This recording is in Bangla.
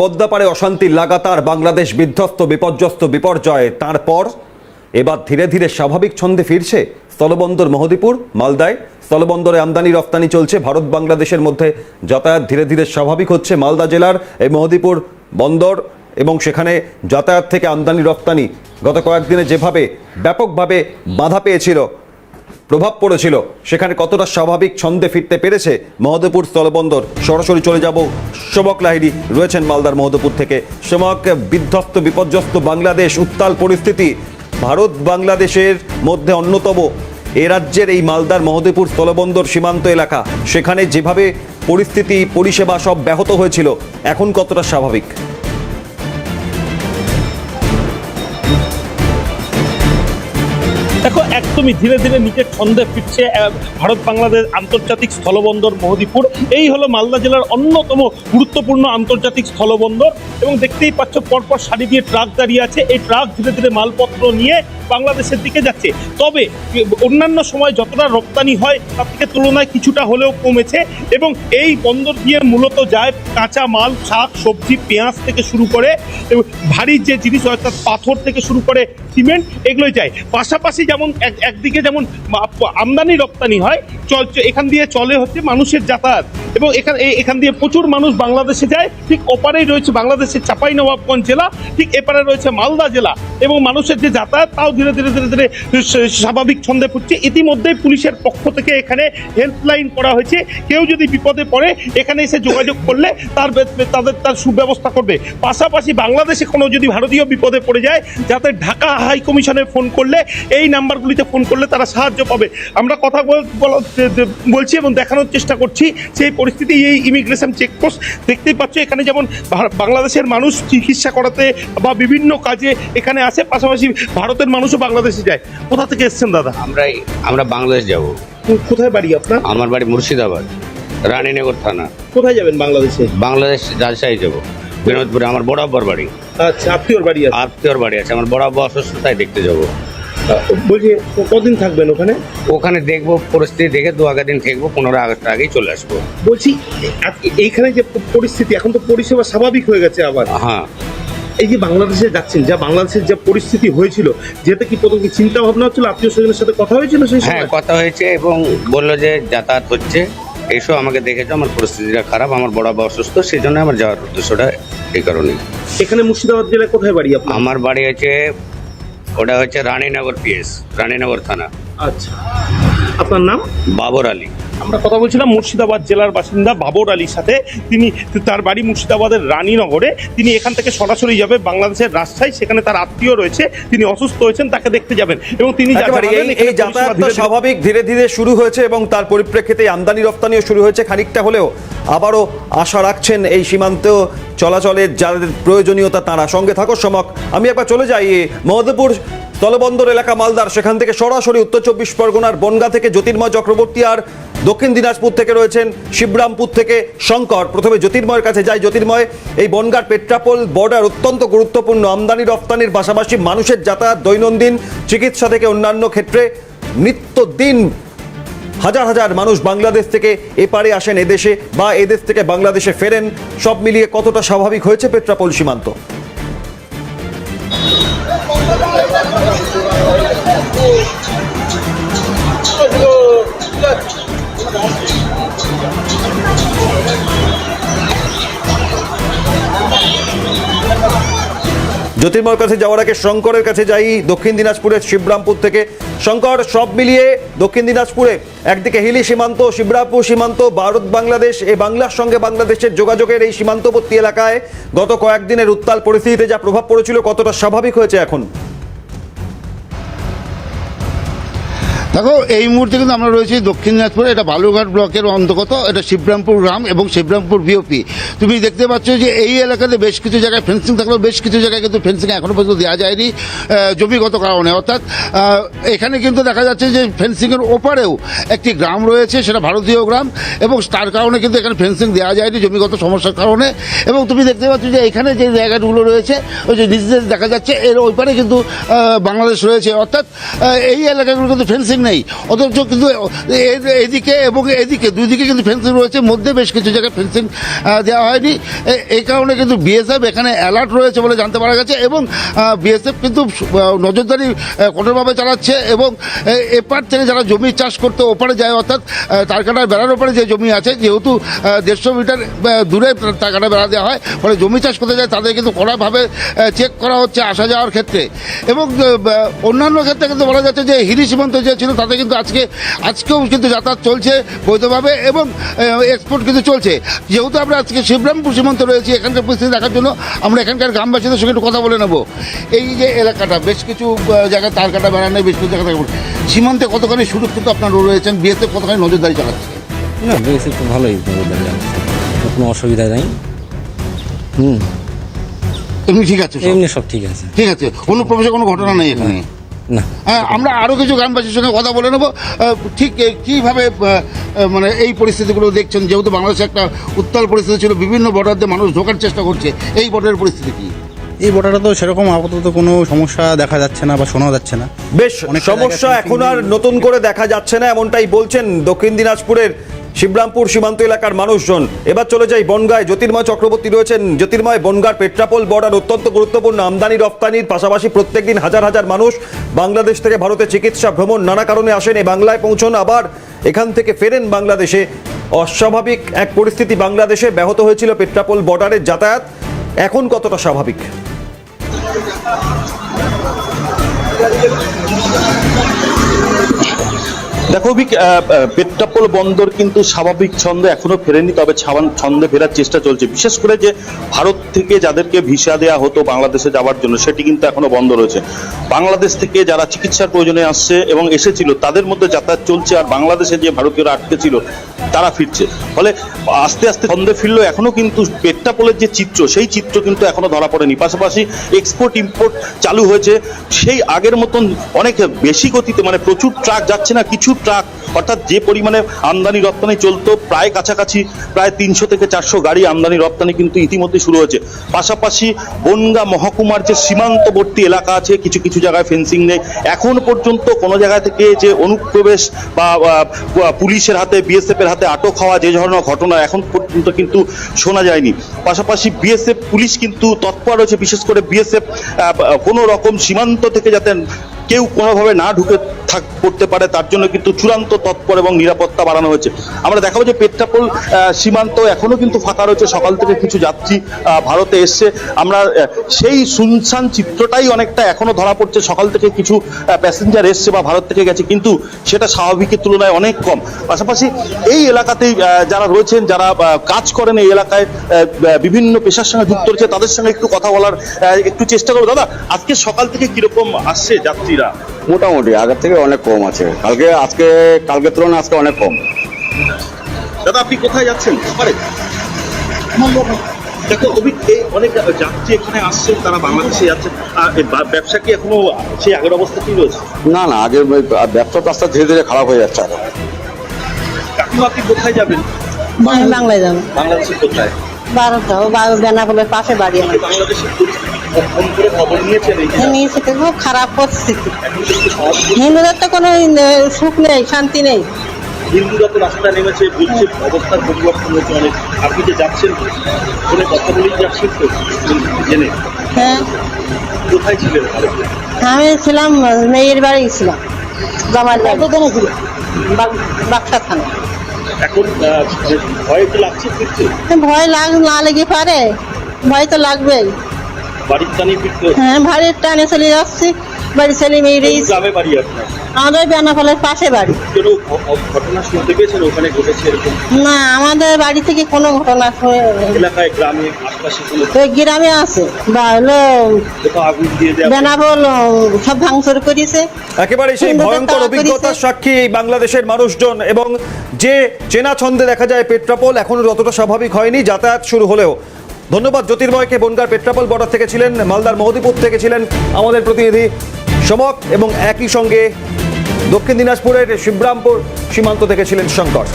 পদ্মাপাড়ে অশান্তি লাগাতার বাংলাদেশ বিধ্বস্ত, বিপর্যস্ত, বিপর্যয়। তারপর এবার ধীরে ধীরে স্বাভাবিক ছন্দে ফিরছে স্থলবন্দর মহদীপুর, মালদায়। স্থলবন্দরে আমদানি রপ্তানি চলছে। ভারত, বাংলাদেশের মধ্যে যাতায়াত ধীরে ধীরে স্বাভাবিক হচ্ছে। মালদা জেলার এই মহদীপুর বন্দর এবং সেখানে যাতায়াত থেকে আমদানি রপ্তানি গত কয়েকদিনে যেভাবে ব্যাপকভাবে বাধা পেয়েছিল প্রভাব পড়েছিল। সেখানে কতটা স্বাভাবিক ছন্দে ফিরতে পেরেছে মহদেপুর স্থলবন্দর? সরাসরি চলে যাব সমক লাহিড়ি। রয়েছেন মালদার মহদেপুর থেকে। সমক বিধ্বস্ত, বিপর্যস্ত বাংলাদেশ, উত্তাল পরিস্থিতি। ভারত বাংলাদেশের মধ্যে অন্যতম। এ রাজ্যের এই মালদার মহদেপুর স্থলবন্দর সীমান্ত এলাকা। সেখানে যেভাবে পরিস্থিতি, পরিষেবা সব ব্যাহত হয়েছিল, এখন কতটা স্বাভাবিক? একদমই ধীরে ধীরে নিচের ছন্দে ফিরছে ভারত বাংলাদেশ আন্তর্জাতিক স্থলবন্দর মহদীপুর। এই হলো মালদা জেলার অন্যতম গুরুত্বপূর্ণ আন্তর্জাতিক স্থলবন্দর এবং দেখতেই পাচ্ছ পরপর সারি দিয়ে ট্রাক দাঁড়িয়ে আছে। এই ট্রাক ধীরে ধীরে মালপত্র নিয়ে বাংলাদেশের দিকে যাচ্ছে। তবে অন্যান্য সময় যতটা রপ্তানি হয়, তার থেকে তুলনায় কিছুটা হলেও কমেছে এবং এই বন্দর দিয়ে মূলত যায় কাঁচা মাল, শাক, সবজি, পেঁয়াজ থেকে শুরু করে ভারী যে জিনিস, অর্থাৎ পাথর থেকে শুরু করে সিমেন্ট, এগুলোই যায়। পাশাপাশি যেমন এক- একদিকে যেমন আমদানি রপ্তানি হয়, চল, এখান দিয়ে চলে হচ্ছে মানুষের যাতায়াত এবং এখান এখান দিয়ে প্রচুর মানুষ বাংলাদেশে যায়। ঠিক ওপারেই রয়েছে বাংলাদেশের চাপাই নবাবগঞ্জ জেলা, ঠিক এপারে রয়েছে মালদা জেলা এবং মানুষের যে যাতায়াত, তাও ধীরে ধীরে ধীরে ধীরে স্বাভাবিক ছন্দে ফুটছে। ইতিমধ্যেই পুলিশের পক্ষ থেকে এখানে হেল্পলাইন করা হয়েছে। কেউ যদি বিপদে পড়ে, এখানে এসে যোগাযোগ করলে তার তাদের তার সুব্যবস্থা করবে। পাশাপাশি বাংলাদেশে কোনো যদি ভারতীয় বিপদে পড়ে যায়, যাতে ঢাকা হাই কমিশনে ফোন করলে, এই নাম্বারগুলিতে ফোন করলে তারা সাহায্য পাবে। আমরা কথা বলছি এবং দেখানোর চেষ্টা করছি। সেই পরিস্থিতি, এই ইমিগ্রেশন চেকপোস্ট দেখতেই পাচ্ছ, এখানে যেমন বাংলাদেশের মানুষ চিকিৎসা করাতে বা বিভিন্ন কাজে এখানে আসে, পাশাপাশি ভারতের মানুষও বাংলাদেশে যায়। কোথা থেকে এসছেন দাদা? আমরা আমরা বাংলাদেশ যাব। কোথায় বাড়ি আপনার? আমার বাড়ি মুর্শিদাবাদ রানীনগর থানা। কোথায় যাবেন বাংলাদেশে? বাংলাদেশ রাজশাহী যাব। বিনোদপুরে আমার বড় আব্বার বাড়ি। আচ্ছা আত্মীয়র বাড়ি আছে আত্মীয়র বাড়ি আছে আমার বড় আব্বা অসুস্থ তাই দেখতে যাব। বলছি কদিন থাকবেন ওখানে? ওখানে দেখব পরিস্থিতি দেখে দু আগের দিন থাকব পনেরো আগস্ট আগেই চলে আসব। বলছি এইখানে যে পরিস্থিতি এখন তো পরিষেবা স্বাভাবিক হয়ে গেছে আবার। হ্যাঁ। এই যে বাংলাদেশে যাচ্ছেন যা বাংলাদেশের যে পরিস্থিতি হয়েছিল যেতে কি প্রথম কি চিন্তা ভাবনা হচ্ছিল? আত্মীয় স্বজনের সাথে কথা হয়েছিল সেই হ্যাঁ কথা হয়েছে এবং বলল যে যাতায়াত হচ্ছে। এসো আমাকে দেখেছ আমার পরিস্থিতিটা খারাপ আমার বড় আব্বা অসুস্থ সেই জন্য আমার যাওয়ার উদ্দেশ্যটা এই কারণে এখানে মুর্শিদাবাদ জেলায় কোথায় বাড়ি আপনার? আমার বাড়ি হচ্ছে ওটা হচ্ছে রানীনগর পিএস রানীনগর থানা। আচ্ছা। আপনার নাম? বাবর আলী। আমরা কথা বলছিলাম মুর্শিদাবাদ জেলার বাসিন্দা বাবর আলীর সাথে। তিনি তার বাড়ি মুর্শিদাবাদের রানীনগরে। তিনি এখান থেকে সরাসরি যাবে বাংলাদেশের রাজশাহী। সেখানে তার আত্মীয় রয়েছে। তিনি অসুস্থ হয়েছেন তাকে দেখতে যাবেন। এবং তিনি এই এখানে এই যাতায়াত পরিষেবা ধীরে ধীরে- স্বাভাবিক ধীরে ধীরে শুরু হয়েছে এবং তার পরিপ্রেক্ষিতে আমদানি রপ্তানিও শুরু হয়েছে। খানিকটা হলেও আবারও আশা রাখছেন এই সীমান্ত চলাচলের যাদের প্রয়োজনীয়তা তারা সঙ্গে থাকো সমক। আমি একবার চলে যাই মহদেপুর স্থলবন্দর এলাকা মালদার, সেখান থেকে সরাসরি উত্তর চব্বিশ পরগনার বনগা থেকে জ্যোতির্ময় চক্রবর্তী আর দক্ষিণ দিনাজপুর থেকে রয়েছেন শিবরামপুর থেকে শঙ্কর। প্রথমে জ্যোতির্ময়ের কাছে যাই। জ্যোতির্ময়, এই বনগার পেট্রাপোল বর্ডার অত্যন্ত গুরুত্বপূর্ণ। আমদানি রপ্তানির পাশাপাশি মানুষের যাতায়াত, দৈনন্দিন চিকিৎসা থেকে অন্যান্য ক্ষেত্রে নিত্যদিন হাজার হাজার মানুষ বাংলাদেশ থেকে এপারে আসেন এদেশে বা এদেশ থেকে বাংলাদেশে ফেরেন। সব মিলিয়ে কতটা স্বাভাবিক হয়েছে পেট্রাপোল সীমান্ত? জ্যোতির্ময়ের কাছে যাওয়ার আগে শঙ্করের কাছে যাই। দক্ষিণ দিনাজপুরের শিবরামপুর থেকে শঙ্কর, সব মিলিয়ে দক্ষিণ দিনাজপুরে একদিকে হিলি সীমান্ত, শিবরামপুর সীমান্ত, ভারত, বাংলাদেশ, এ বাংলার সঙ্গে বাংলাদেশের যোগাযোগের এই সীমান্তবর্তী এলাকায় গত কয়েকদিনের উত্তাল পরিস্থিতিতে যা প্রভাব পড়েছিল কতটা স্বাভাবিক হয়েছে এখন? দেখো, এই মুহূর্তে কিন্তু আমরা রয়েছি দক্ষিণ দিনাজপুরে। এটা বালুরঘাট ব্লকের অন্তর্গত, এটা শিবরামপুর গ্রাম এবং শিবরামপুর বিওপি তুমি দেখতে পাচ্ছ যে এই এলাকাতে বেশ কিছু জায়গায় ফেন্সিং থাকলেও বেশ কিছু জায়গায় কিন্তু ফেন্সিং এখনও পর্যন্ত দেওয়া যায়নি জমিগত কারণে। অর্থাৎ এখানে কিন্তু দেখা যাচ্ছে যে ফেন্সিংয়ের ওপারেও একটি গ্রাম রয়েছে, সেটা ভারতীয় গ্রাম, এবং তার কারণে কিন্তু এখানে ফেন্সিং দেওয়া যায়নি জমিগত সমস্যার কারণে। এবং তুমি দেখতে পাচ্ছ যে এখানে যে জায়গাগুলো রয়েছে, ওই যে নিচে দেখা যাচ্ছে, এর ওই পারে কিন্তু বাংলাদেশ রয়েছে। অর্থাৎ এই এলাকাগুলো কিন্তু ফেন্সিং নেই। অথচ কিন্তু এদিকে এবং এদিকে দুই দিকে কিন্তু ফেন্সিং রয়েছে। মধ্যে বেশ কিছু জায়গায় ফেন্সিং দেওয়া হয়নি। এই কারণে কিন্তু বিএসএফ এখানে অ্যালার্ট রয়েছে বলে জানতে পারা গেছে এবং বিএসএফ কিন্তু নজরদারি কঠোরভাবে চালাচ্ছে এবং এপার থেকে যারা জমি চাষ করতে ওপারে যায় অর্থাৎ আহ, তারকাটা বেড়ার ওপারে যে জমি আছে যেহেতু দেড়শো মিটার দূরে তারকাটা বেড়া দেওয়া হয় ফলে জমি চাষ করতে যায় তাদের কিন্তু কড়াভাবে চেক করা হচ্ছে আসা যাওয়ার ক্ষেত্রে। এবং অন্যান্য ক্ষেত্রে কিন্তু বলা যাচ্ছে যে হিরি সীমান্ত যে ছিল তাতে কিন্তু আজকে আজকেও কিন্তু যাতায়াত চলছে বৈধভাবে এবং এক্সপোর্ট কিন্তু চলছে। যেহেতু আমরা আজকে শিবরামপুর সীমান্ত রয়েছি এখানকার পরিস্থিতি দেখার জন্য আমরা এখানকার গ্রামবাসীদের সঙ্গে একটু কথা বলে নেব। এই যে এলাকাটা বেশ কিছু জায়গায় তার কাটা বেড়ানো বেশ কিছু জায়গা সীমান্তে কতখানি সুরক্ষিত আপনারা রয়েছেন? বিয়েতে কতখানি নজরদারি চালাচ্ছে না বেশি তো ভালোই নজরদারি রাখছে কোনো অসুবিধা নেই। হুম। এমনি ঠিক আছে এমনি সব ঠিক আছে। ঠিক আছে। কোনো প্রবেশে কোনো ঘটনা নেই এখানে? না। হ্যাঁ আমরা আরও কিছু গ্রামবাসীর সঙ্গে কথা বলে নেব। ঠিক কীভাবে মানে এই পরিস্থিতিগুলো দেখছেন? যেহেতু বাংলাদেশে একটা উত্তাল পরিস্থিতি ছিল বিভিন্ন বর্ডার দিয়ে মানুষ ঢোকার চেষ্টা করছে এই বর্ডারের পরিস্থিতি কী? এই বর্ডারে তো সেরকম আপাতত কোনো সমস্যা দেখা যাচ্ছে না বা শোনা যাচ্ছে না। বেশ সমস্যা এখন আর নতুন করে দেখা যাচ্ছে না এমনটাই বলছেন দক্ষিণ দিনাজপুরের শিবরামপুর সীমান্ত এলাকার মানুষজন। এবার চলে যাই বনগায়। জ্যোতির্ময় চক্রবর্তী রয়েছেন। জ্যোতির্ময়, বনগার পেট্রাপোল বর্ডার অত্যন্ত গুরুত্বপূর্ণ। আমদানি রপ্তানির পাশাপাশি প্রত্যেকদিন হাজার হাজার মানুষ বাংলাদেশ থেকে ভারতে চিকিৎসা ভ্রমণ নানা কারণে আসেন। এই বাংলায় পৌঁছন, আবার এখান থেকে ফেরেন বাংলাদেশে। অস্বাভাবিক এক পরিস্থিতি বাংলাদেশে ব্যাহত হয়েছিল পেট্রাপোল বর্ডারের যাতায়াত। এখন কতটা স্বাভাবিক? দেখো বিক, পেট্রাপোল বন্দর কিন্তু স্বাভাবিক ছন্দে এখনও ফেরেনি তবে ছাবান- ছন্দে ফেরার চেষ্টা চলছে। বিশেষ করে যে ভারত থেকে যাদেরকে ভিসা দেওয়া হতো বাংলাদেশে যাওয়ার জন্য সেটি কিন্তু এখনও বন্ধ রয়েছে। বাংলাদেশ থেকে যারা চিকিৎসার প্রয়োজনে আসছে এবং এসেছিল তাদের মধ্যে যাতায়াত চলছে আর বাংলাদেশে যে ভারতীয়রা আটকে ছিল তারা ফিরছে। ফলে আস্তে আস্তে ছন্দে ফিরলেও এখনও কিন্তু পেট্রাপোলের যে চিত্র সেই চিত্র কিন্তু এখনও ধরা পড়েনি। পাশাপাশি এক্সপোর্ট ইম্পোর্ট চালু হয়েছে। সেই আগের মতন অনেক বেশি গতিতে মানে প্রচুর ট্রাক যাচ্ছে না কিছু ট্রাক, অর্থাৎ যে পরিমাণে আমদানি রপ্তানি চলতো, প্রায় কাছাকাছি প্রায় তিনশো থেকে চারশো গাড়ি আমদানি রপ্তানি কিন্তু ইতিমধ্যে শুরু হয়েছে। পাশাপাশি বনগা মহকুমার যে সীমান্তবর্তী এলাকা আছে, কিছু কিছু জায়গায় ফেন্সিং নেই। এখন পর্যন্ত কোনো জায়গা থেকে যে অনুপ্রবেশ বা পুলিশের হাতে বিএসএফ এর হাতে আটক হওয়া যে ধরনের ঘটনা এখন পর্যন্ত কিন্তু শোনা যায়নি। পাশাপাশি বিএসএফ পুলিশ কিন্তু তৎপর রয়েছে, বিশেষ করে বিএসএফ কোনো রকম সীমান্ত থেকে যাতে কেউ কোনোভাবে না ঢুকে থাক করতে পারে, তার জন্য কিন্তু চূড়ান্ত তৎপর এবং নিরাপত্তা বাড়ানো হয়েছে। আমরা দেখাবো যে পেট্রাপোল সীমান্ত এখনও কিন্তু ফাঁকা রয়েছে। সকাল থেকে কিছু যাত্রী ভারতে এসছে। আমরা সেই শুনশান চিত্রটাই অনেকটা এখনও ধরা পড়ছে। সকাল থেকে কিছু প্যাসেঞ্জার এসছে বা ভারত থেকে গেছে, কিন্তু সেটা স্বাভাবিকের তুলনায় অনেক কম। পাশাপাশি এই এলাকাতেই যারা রয়েছেন, যারা কাজ করেন এই এলাকায় বিভিন্ন পেশার সঙ্গে যুক্ত রয়েছে, তাদের সঙ্গে একটু কথা বলার একটু চেষ্টা করব। দাদা, আজকে সকাল থেকে কীরকম আসছে যাত্রীরা? মোটামুটি আগের থেকে অনেক কম আছে। কালকে আজকে কালকের তুলনায় আজকে অনেক কম। দাদা আপনি কোথায় যাচ্ছেন? পারে দেখো অভিক এই অনেক যাত্রী এখানে আসছেন তারা বাংলাদেশে যাচ্ছেন। আর ব্যবসা কি এখনও সেই আগের অবস্থাতেই রয়েছে? না না আগে ওই ব্যবসা তো আস্তে ধীরে ধীরে খারাপ হয়ে যাচ্ছে আরও। কাকিমা আপনি কোথায় যাবেন? বাংলায় যাব। বাংলাদেশের কোথায়? বেনাপোলের পাশে বাড়ি আমার বাংলাদেশের পরিস্থিতি ফোন করে খবর নিয়েছেন এই যে নিয়েছে খুব খারাপ পরিস্থিতি। এখন হিন্দুদের তো কোনো সুখ নেই শান্তি নেই। হিন্দুরা তো রাস্তায় নেমেছে বলছে অবস্থার পরিবর্তন হয়েছে অনেক। আপনি যে যাচ্ছেন ফোনে কথা বলেই যাচ্ছেন তো জেনে। হ্যাঁ। কোথায় ছিলেন আমি ছিলাম মেয়ের বাড়ি ছিলাম জামাই বাক্সা থানা। এখন ভয় তো লাগছে ফিরতে? ভয় লাগ না লেগে পারে। ভয় তো লাগবেই। বাড়ির টানে ফিরতে হ্যাঁ ভাড়ির টানে চলে যাচ্ছি। বাড়ি মেয়েরই গ্রামে বাড়ি আপনার? আমাদের বেনাপোলের পাশে বাড়ি। কোনো ঘটনা শুনতে পেয়েছেন? ওখানে ঘটেছে এরকম? না আমাদের বাড়ি থেকে কোনো ঘটনা শুনে- এলাকায় গ্রামে আশপাশে কোনো ওই গ্রামে আছে। বা হলো কোথাও আগুন দিয়ে দেওয়া বেনাবল সব ভাঙচুর করেছে। একেবারে সেই ভয়ঙ্কর অভিজ্ঞতার সাক্ষী এই বাংলাদেশের মানুষজন এবং যে চেনা ছন্দে দেখা যায় পেট্রাপোল এখনও যতটা স্বাভাবিক হয়নি যাতায়াত শুরু হলেও। ধন্যবাদ, জ্যোতির্ময়কে। বনগার পেট্রাপল বর্ডার থেকে ছিলেন মালদার মহদিপুর থেকে ছিলেন আমাদের প্রতিনিধি সমক এবং একই সঙ্গে দক্ষিণ দিনাজপুরের শিবরামপুর সীমান্ত থেকে ছিলেন শঙ্কর।